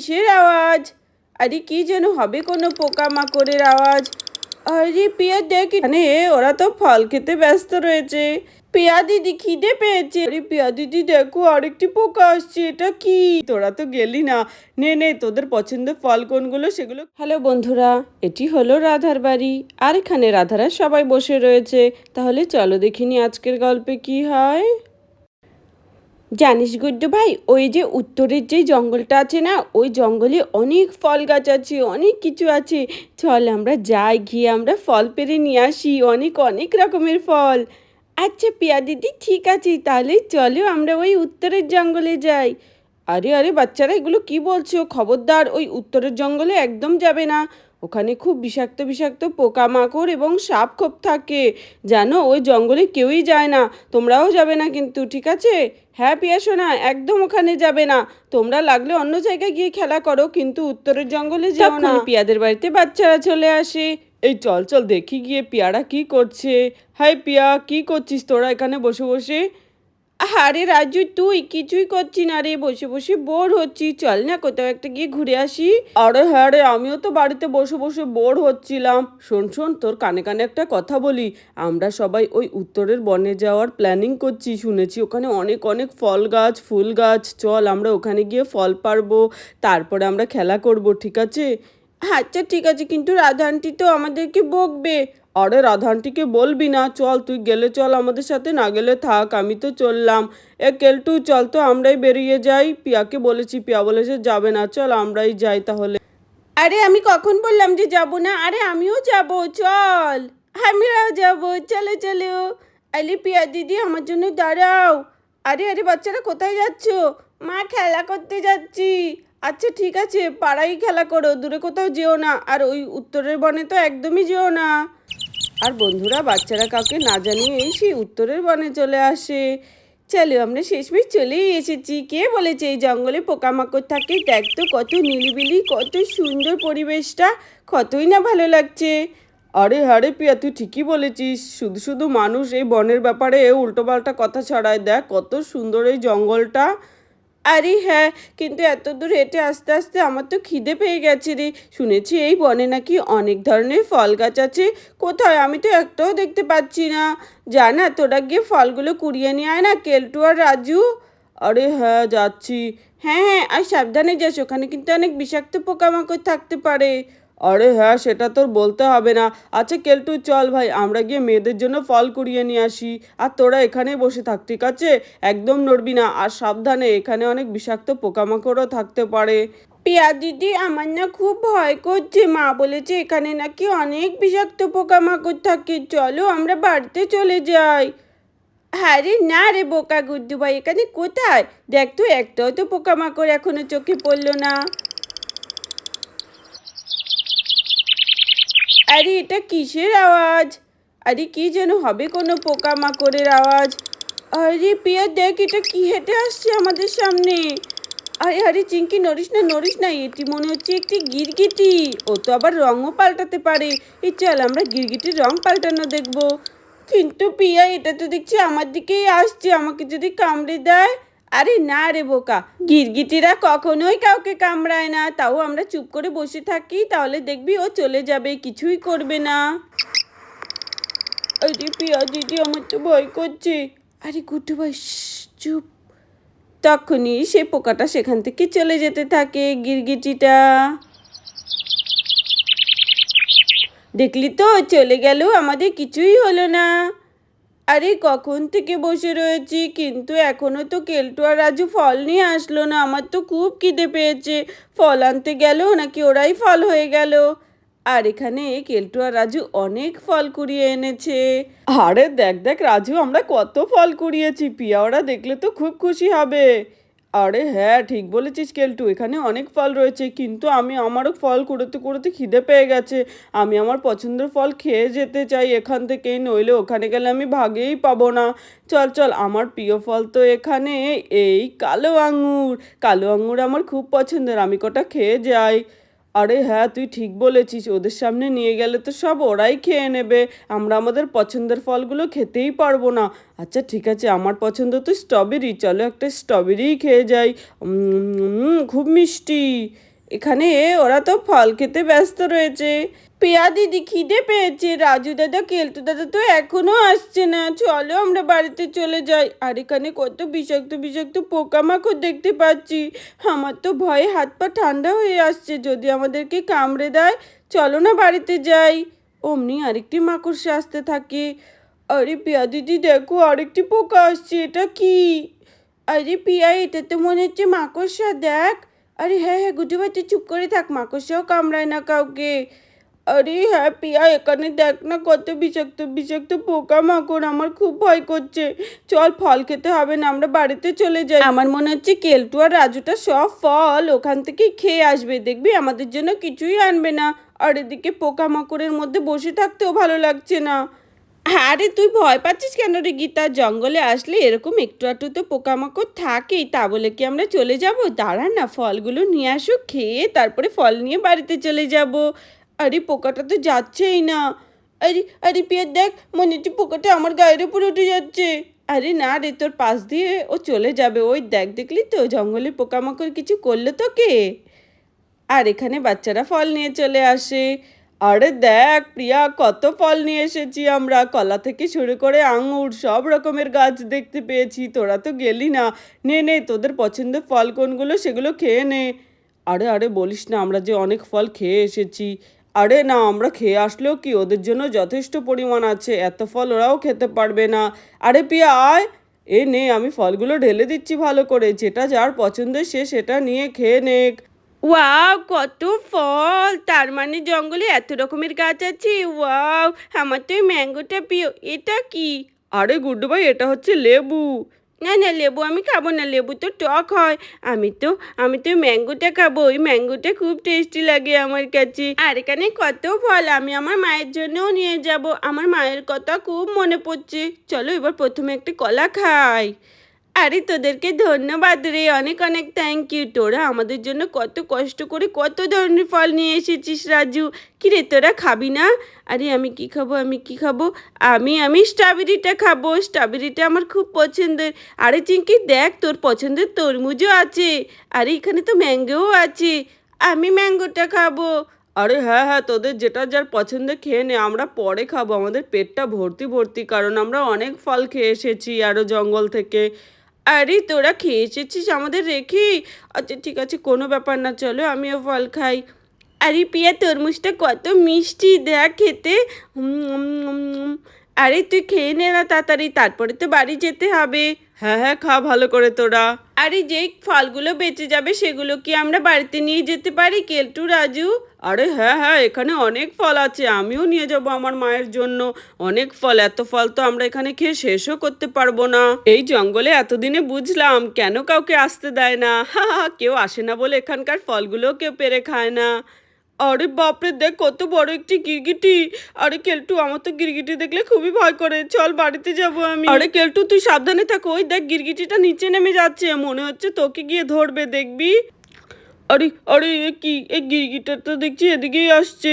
কিসের আওয়াজ? আরে কি যেন হবে কোনো পোকামাকড়ের আওয়াজ? আরে পিয়া দেখ এখানে, ওরা তো ফল খেতে ব্যস্ত রয়েছে। পিয়া দিদি খিদে পেয়েছে। আরে পিয়া দিদি, দেখো আরেকটি পোকা আসছে, এটা কি? তোরা তো গেলি না। নে নে, তোদের পছন্দ ফল কোনগুলো সেগুলো হ্যালো বন্ধুরা, এটি হলো রাধার বাড়ি। আর এখানে রাধারা সবাই বসে রয়েছে। তাহলে চলো দেখিনি আজকের গল্পে কি হয়? জানিস গুড্ডু ভাই, ওই যে উত্তরের যে জঙ্গলটা আছে না, ওই জঙ্গলে অনেক ফল গাছ আছে, অনেক কিছু আছে। চল আমরা যাই, গিয়ে আমরা ফল পেরে নিয়ে আসি, অনেক অনেক রকমের ফল। আচ্ছা পিয়া দিদি, ঠিক আছে, তাহলে চলো আমরা ওই উত্তরের জঙ্গলে যাই। আরে আরে বাচ্চারা, এগুলো কি বলছো? খবরদার, ওই উত্তরের জঙ্গলে একদম যাবে না। ওখানে খুব বিষাক্ত বিষাক্ত পোকামাকড় এবং সাপ খোপ থাকে। জানো ওই জঙ্গলে কেউই যায় না। তোমরাও যাবে না কিন্তু ঠিক আছে? হ্যাঁ পিয়া শোনা একদম ওখানে যাবে না। তোমরা লাগলে অন্য জায়গায় গিয়ে খেলা করো কিন্তু উত্তরের জঙ্গলে যেও না। পিয়াদের বাড়িতে বাচ্চারা চলে আসে। এই চল চল দেখি গিয়ে পিয়ারা কি করছে। হাই পিয়া কি করছিস তোরা এখানে বসে বসে? আরে রাজু, তুই কিছুই করছি না রে। বসে বসে বোর হচ্ছি চল না কোথাও একটা গিয়ে ঘুরে আসি। আরে হ্যাঁ রে, আমিও তো বাড়িতে বসে বসে বোর হচ্ছিলাম। শোন শোন, তোর কানে কানে একটা কথা বলি। আমরা সবাই ওই উত্তরের বনে যাওয়ার প্ল্যানিং করছি। শুনেছি ওখানে অনেক অনেক ফল গাছ, ফুল গাছ। চল, আমরা ওখানে গিয়ে ফল পারব তারপরে আমরা খেলা করব, ঠিক আছে? আচ্ছা ঠিক আছে, কিন্তু রাধা আন্টি তো আমাদেরকে বকবে। আরে রাধা আন্টিকে বলবি না? চল, তুই গেলে চল আমাদের সাথে, না গেলে থাক, আমি তো চললাম। এ কেলটু, চল তো, আমরাই বেরিয়ে যাই। পিয়াকে বলেছি, পিয়া বলেছে, যাবে না, চল, আমরাই যাই তাহলে। আরে, আমি কখন বললাম যে যাব না? আরে, আমিও যাব, চল। আমরাও যাব, চলো চলো। আলি পিয়া দিদি, আমার জন্য দাঁড়াও। আরে আরে, বাচ্চারা, কোথায় যাচ্ছ? মা, খেলা করতে যাচ্ছি। আচ্ছা ঠিক আছে পাড়াই খেলা করো, দূরে কোথাও যেও না। আর ওই উত্তরের বনে তো একদমই যেও না। আর বন্ধুরা, বাচ্চারা কাউকে না জানিয়ে সেই উত্তরের বনে চলে আসে। চলো আমরা শেষমেশ চলেই এসেছি। কে বলেছে এই জঙ্গলে পোকামাকড় থাকে? দেখ তো কত নিলিবিলি কত সুন্দর পরিবেশটা, কতই না ভালো লাগছে। আরে আরে পিয়া, তুই ঠিকই বলেছিস। শুধু শুধু মানুষ এই বনের ব্যাপারে উল্টোপাল্টা কথা ছড়ায়। দেখ কত সুন্দর এই জঙ্গলটা। আরে হ্যাঁ কিন্তু এত দূর হেঁটে আস্তে আস্তে আমার তো খিদে পেয়ে গেছে রে। শুনেছি এই বনে নাকি অনেক ধরনের ফল গাছ আছে। কোথায়? আমি তো একটাও দেখতে পাচ্ছি না। জানা তোরা গিয়ে ফলগুলো কুড়িয়ে নিয়ে আয় না, কেলটু আর রাজু। আরে হ্যাঁ যাচ্ছি। হ্যাঁ হ্যাঁ আর সাবধানে যাস, ওখানে কিন্তু অনেক বিষাক্ত পোকামাকড় থাকতে পারে। আরে হ্যাঁ সেটা তোর বলতে হবে না। আচ্ছা কেলটু, চল ভাই, আমরা গিয়ে মেয়েদের জন্য ফল কুড়িয়ে নিয়ে আসি। আর তোরা এখানেই বসে থাক, ঠিক আছে? একদম নড়বি না, আর সাবধানে, এখানে অনেক বিষাক্ত পোকামাকড়ও থাকতে পারে। পিয়া দিদি, আমার না খুব ভয় করছে। মা বলেছে এখানে নাকি অনেক বিষাক্ত পোকামাকড় থাকে। চলো আমরা বাড়িতে চলে যাই। আরে না রে বোকা গুড্ডু ভাই, এখানে কোথায়? দেখ তো, একটাও তো পোকামাকড় এখনও চোখে পড়ল না। আরে, এটা কিসের আওয়াজ? আরে, কি যেন হবে কোনো পোকামাকড়ের আওয়াজ? আরে, পিয়া, দেখ, এটা কি হেঁটে আসছে আমাদের সামনে? আরে আরে চিঙ্কি নড়িস না নড়িস না, এটি মনে হচ্ছে একটি গিরগিটি। ও তো আবার রঙও পাল্টাতে পারে। এই চল, আমরা গিরগিটির রং পাল্টানো দেখব। কিন্তু পিয়া, এটা তো দেখছি আমার দিকেই আসছে, আমাকে যদি কামড়ে দেয়? আরে না রে বোকা, গিরগিটিরা কখনোই কাউকে কামড়ায় না। তাও আমরা চুপ করে বসে থাকি, তাহলে দেখবি ও চলে যাবে, কিছুই করবে না। আরে পিয়া দিদি, আমার তো ভয় করছে। আরে গুড্ডু ভাই চুপ। তখনই সে পোকাটা সেখান থেকে চলে যেতে থাকে গিরগিটিটা। দেখলি তো, চলে গেল, আমাদের কিছুই হলো না। আরে কখন থেকে বসে রয়েছি? কিন্তু এখনও তো কেলটু আর রাজু ফল নিয়ে আসলো না। আমার তো খুব খিদে পেয়েছে। ফল আনতে গেল নাকি ওরাই ফল হয়ে গেল? আর এখানে কেলটু আর রাজু অনেক ফল কুড়িয়ে এনেছে। আরে দেখ দেখ রাজু, আমরা কত ফল কুড়িয়েছি। পিয়া ওরা দেখলে তো খুব খুশি হবে। আরে হ্যাঁ ঠিক বলেছিস কেলটু, এখানে অনেক ফল রয়েছে, কিন্তু আমি আমারও ফল কুড়োতে কুড়োতে খিদে পেয়ে গেছে। আমি আমার পছন্দের ফল খেয়ে যেতে চাই এখান থেকেই, নইলে ওখানে গেলে আমি ভাগেই পাবো না। চল চল, আমার প্রিয় ফল তো এখানে, এই কালো আঙুর। কালো আঙুর আমার খুব পছন্দের, আমি কটা খেয়ে যাই। আরে হ্যাঁ তুই ঠিক বলেছিস, ওদের সামনে নিয়ে গেলে তো সব ওরাই খেয়ে নেবে। আমরা আমাদের পছন্দের ফলগুলো খেতেই পারব না। আচ্ছা ঠিক আছে, আমার পছন্দ তো স্ট্রবেরি চলো একটা স্ট্রবেরিই খেয়ে যাই। খুব মিষ্টি। এখানে ওরা তো ফল খেতে ব্যস্ত রয়েছে। পেয়া দিদি খিদে পেয়েছে। রাজু দাদা, কেলটু দাদা তো এখনও আসছে না। চলো আমরা বাড়িতে চলে যাই। আর এখানে কত বিষাক্ত বিষাক্ত পোকামাকড় দেখতে পাচ্ছি। আমার তো ভয়ে হাত পা ঠান্ডা হয়ে আসছে। যদি আমাদেরকে কামড়ে দেয়, চলো না বাড়িতে যাই। অমনি আরেকটি মাকড়সা আসতে থাকে। আরে পিয়া দিদি, দেখো আরেকটি পোকা আসছে। এটা কি? আরে পিয়া, এটা তো মনে হচ্ছে মাকড়সা। দেখ। আরে হ্যাঁ হ্যাঁ গুটি বাচ্চা, চুপ করে থাক। মাকড়সাও কামড়ায় না কাউকে। আরে হ্যাঁ পিয়া এখানে দেখ না কত বিষাক্ত বিষাক্ত পোকা মাকড় আমার খুব ভয় করছে। চল ফল খেতে হবে না, আমরা বাড়িতে চলে যাই। আমার মনে হচ্ছে কেলটু আর রাজুটা সব ফল ওখান থেকে খেয়ে আসবে, দেখবি? আমাদের জন্য কিছুই আনবে না। আর এদিকে পোকা মাকড়ের মধ্যে বসে থাকতেও ভালো লাগছে না। আরে তুই ভয় পাচ্ছিস কেন রে গীতা? জঙ্গলে আসলে এরকম একটু আধটু তো পোকামাকড় থাকেই, তা বলে কি আমরা চলে যাব? দাঁড়ান না, ফলগুলো নিয়ে আসুক, খেয়ে তারপরে ফল নিয়ে বাড়িতে চলে যাব। আরে পোকাটা তো যাচ্ছেই না। আরে আরে পিয়ার দেখ, মনে হচ্ছে পোকাটা আমার গায়ের উপর উঠে যাচ্ছে। আরে না রে, তোর পাশ দিয়ে ও চলে যাবে। ওই দেখ, দেখলি তো জঙ্গলে পোকামাকড় কিছু করল তোকে? আর এখানে বাচ্চারা ফল নিয়ে চলে আসে। আরে দেখ, প্রিয়া, কত ফল নিয়ে এসেছি আমরা। কলা থেকে শুরু করে আঙুর, সব রকমের গাছ দেখতে পেয়েছি। তোরা তো গেলি না। নে নে, তোদের পছন্দের ফল কোনগুলো সেগুলো খেয়ে নে। আরে আরে বলিস না, আমরা যে অনেক ফল খেয়ে এসেছি। আরে না, আমরা খেয়ে আসলেও কি ওদের জন্য যথেষ্ট পরিমাণ আছে? এত ফল ওরাও খেতে পারবে না। আরে পিয়া, আয়। এ নে, আমি ফলগুলো ঢেলে দিচ্ছি ভালো করে। যেটা যার পছন্দের সে সেটা নিয়ে খেয়ে নেক। ওয়াও, কত ফল! তার মানে জঙ্গলে এত রকমের গাছ আছে? ওয়াও, আমার তো এই ম্যাঙ্গোটা প্রিয়। এটা কি? আরে গুড্ডু ভাই, এটা হচ্ছে লেবু। না না, লেবু আমি খাব না, লেবু তো টক হয়। আমি তো আমি তো ম্যাঙ্গোটা খাব, ওই ম্যাঙ্গোটা খুব টেস্টি লাগে আমার কাছে। আর এখানে কত ফল আমি আমার মায়ের জন্যও নিয়ে যাব। আমার মায়ের কথা খুব মনে পড়ছে। চলো এবার প্রথমে একটা কলা খাই। আরে, তোদেরকে ধন্যবাদ রে। অনেক অনেক থ্যাংক ইউ তোরা আমাদের জন্য কত কষ্ট করে কত ধরনের ফল নিয়ে এসেছিস রাজু। কি রে তোরা খাবি না? আরে, আমি কি খাব, আমি কি খাব? আমি আমি স্ট্রবেরিটা খাব। স্ট্রবেরিটা আমার খুব পছন্দের। আরে, চিঙ্কি, দেখ, তোর পছন্দের তরমুজও আছে। আরে, এখানে তো ম্যাঙ্গোও আছে। আমি ম্যাঙ্গোটা খাব। আরে হ্যাঁ হ্যাঁ তোদের যেটা যার পছন্দের খেয়ে নে। আমরা পরে খাব। আমাদের পেটটা ভর্তি ভর্তি। কারণ আমরা অনেক ফল খেয়ে এসেছি আরও জঙ্গল থেকে। আরে তোরা খেয়ে এসেছিস আমাদের রেখে? আচ্ছা ঠিক আছে, কোনো ব্যাপার না, চলো আমিও ফল খাই। আরে পিয়া, তরমুজটা কত মিষ্টি, দেখ খেতে। আরে তুই খেয়ে নে না তাড়াতাড়ি, তারপরে তো বাড়ি যেতে হবে। হ্যাঁ হ্যাঁ খা ভালো করে তোরা। আরে যেই ফলগুলো বেঁচে যাবে সেগুলো কি আমরা বাড়িতে নিয়ে যেতে পারি কেলটু রাজু? আরে হ্যাঁ হ্যাঁ এখানে অনেক ফল আছে, আমিও নিয়ে যাব আমার মায়ের জন্য। অনেক ফল, এত ফল তো আমরা এখানে খেয়ে শেষও করতে পারব না। এই জঙ্গলে এতদিনে বুঝলাম কেন কাউকে আসতে দেয় না। হা হা কেউ আসে না বলে এখানকার ফলগুলো কেউ পেরে খায় না। আরে বাপরে দেখ কত বড় একটি গিরগিটি। আরে কেলটু আমার তো গিরগিটি দেখলে খুবই ভয় করে। চল বাড়িতে যাব আমি। আরে কেলটু তুই সাবধানে থাক। ওই দেখ গিরগিটিটা নিচে নেমে যাচ্ছে। মনে হচ্ছে তোকে গিয়ে ধরবে দেখবি? আরে আরে এ কি? এই গিরগিটা তো দেখছি এদিকেই আসছে।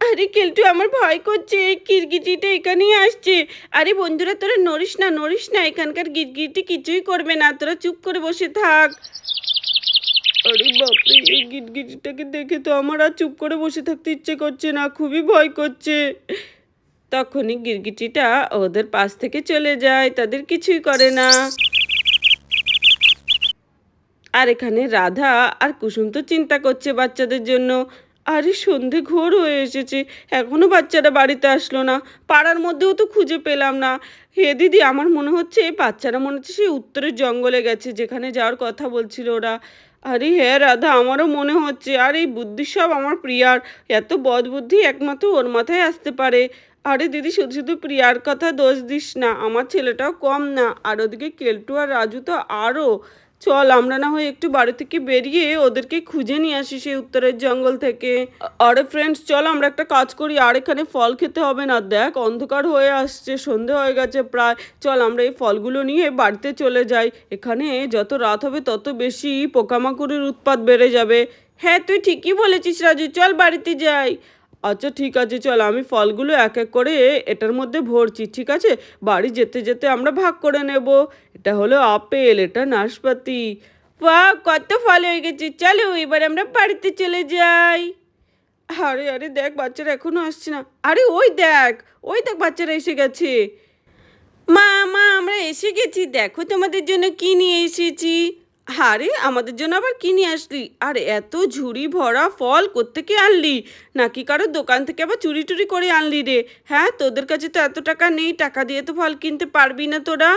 আরে কেলটু আমার ভয় করছে। এই গিরগিটিটা এখানেই আসছে। আরে বন্ধুরা তোরা নড়িস না নড়িস না। এখানকার গিরগিটি কিছুই করবে না। তোরা চুপ করে বসে থাক। আরে বাপরে, এই গিরগিটিটাকে দেখে তো আমার আর চুপ করে বসে থাকতে ইচ্ছে করছে না, খুবই ভয় করছে। তখনই গিরগিটিটা ওদের পাশ থেকে চলে যায়, তাদের কিছুই করে না। আর এখানে রাধা আর কুসুম তো চিন্তা করছে বাচ্চাদের জন্য। আরে, সন্ধে ঘোর হয়ে এসেছে, এখনও বাচ্চারা বাড়িতে আসলো না, পাড়ার মধ্যেও তো খুঁজে পেলাম না। হে দিদি, আমার মনে হচ্ছে এই বাচ্চারা মনে হচ্ছে সেই উত্তরের জঙ্গলে গেছে, যেখানে যাওয়ার কথা বলছিল ওরা। আরে হে রাধা, আমারও মনে হচ্ছে, আর এই বুদ্ধি সব আমার প্রিয়ার। এত বদ বুদ্ধি একমাত্র ওর মাথায় আসতে পারে। আরে দিদি, শুধু শুধু প্রিয়ার কথা দোষ দিস না, আমার ছেলেটাও কম না, আর ওদিকে কেলটু আর রাজু তো আরও। চল, আমরা না হয় একটু বাড়ি থেকে বেরিয়ে ওদেরকে খুঁজে নিয়ে আসি সেই উত্তরের জঙ্গল থেকে। আরে ফ্রেন্ডস চল, আমরা একটা কাজ করি, আর এখানে ফল খেতে হবে না। দেখ, অন্ধকার হয়ে আসছে, সন্ধে হয়ে গেছে প্রায়। চল, আমরা এই ফলগুলো নিয়ে বাড়িতে চলে যাই। এখানে যত রাত হবে, তত বেশি পোকামাকড়ের উৎপাত বেড়ে যাবে। হ্যাঁ তুই ঠিকই বলেছিস রাজু, চল বাড়িতে যাই। আচ্ছা ঠিক আছে, চল, আমি ফলগুলো এক এক করে এটার মধ্যে ভরছি, ঠিক আছে? বাড়ি যেতে যেতে আমরা ভাগ করে নেব। এটা হলো আপেল, এটা নাশপাতি। বা কত ফল হয়ে গেছে। চলো, এবার আমরা বাড়িতে চলে যাই। আরে আরে, দেখ, বাচ্চারা এখনও আসছে না। আরে, ওই দেখ ওই দেখ, বাচ্চারা এসে গেছে। মা মা, আমরা এসে গেছি। দেখো তোমাদের জন্য কি নিয়ে এসেছি। আরে আমাদের জন্য আবার কি নিয়ে আসলি? আর, এত ঝুড়ি ভরা ফল কোত্থেকে আনলি? নাকি কারও দোকান থেকে আবার চুরি টুরি করে আনলি রে? হ্যাঁ তোদের কাছে তো এত টাকা নেই, টাকা দিয়ে তো ফল কিনতে পারবি না তোরা।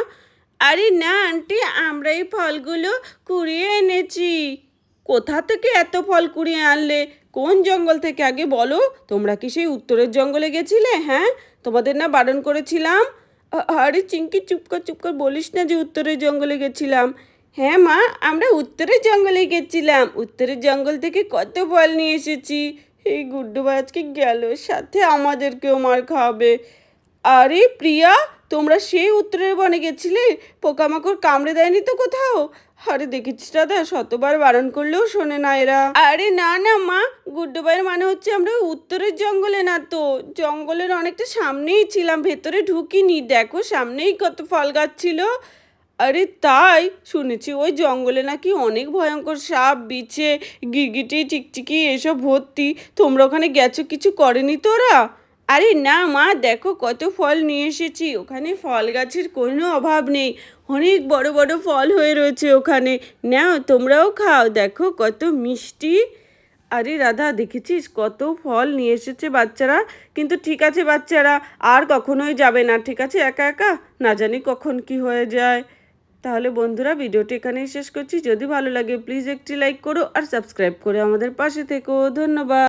আরে না, আন্টি, আমরা এই ফলগুলো কুড়িয়ে এনেছি। কোথা থেকে এত ফল কুড়িয়ে আনলে? কোন জঙ্গল থেকে? আগে বলো। তোমরা কি সেই উত্তরের জঙ্গলে গেছিলে? হ্যাঁ তোমাদের না বারণ করেছিলাম? আরে, চিঙ্কি, চুপ কর চুপ কর, বলিস না যে উত্তরের জঙ্গলে গেছিলাম। হ্যাঁ মা, আমরা উত্তরের জঙ্গলে গেছিলাম। উত্তরের জঙ্গল থেকে কত বল নিয়ে এসেছি। এই গুড্ডু আজকে গেল, সাথে আমাদেরকেও মার খাওয়াবে। আরে প্রিয়া, তোমরা সেই উত্তরের বনে গেছিলে? পোকামাকড় কামড়ে দেয়নি তো কোথাও? আরে দেখেছিস দাদা, শতবার বারণ করলেও শোনে না এরা। আরে না না মা, গুড্ডু ভাইয়ের মানে হচ্ছে আমরা উত্তরের জঙ্গলে না তো। জঙ্গলের অনেকটা সামনেই ছিলাম, ভেতরে ঢুকিনি। দেখো, সামনেই কত ফল গাছ ছিল। আরে তাই, শুনেছি ওই জঙ্গলে নাকি অনেক ভয়ঙ্কর সাপ, বিছে, গিরগিটি চিকচিকি এসব ভর্তি। তোমরা ওখানে গেছো, কিছু করেনি তোরা? আরে না মা, দেখো কত ফল নিয়ে এসেছি। ওখানে ফল গাছের কোনো অভাব নেই। অনেক বড় বড় ফল হয়ে রয়েছে ওখানে। নাও, তোমরাও খাও। দেখো কত মিষ্টি। আরে রাধা, দেখেছিস? কত ফল নিয়ে এসেছে বাচ্চারা। কিন্তু ঠিক আছে বাচ্চারা, আর কখনোই যাবে না। ঠিক আছে, একা একা? না জানি কখন কি হয়ে যায়। তাহলে বন্ধুরা ভিডিওটি এখানেই শেষ করছি। যদি ভালো লাগে প্লিজ একটি লাইক করো আর সাবস্ক্রাইব করে আমাদের পাশে থেকো। ধন্যবাদ।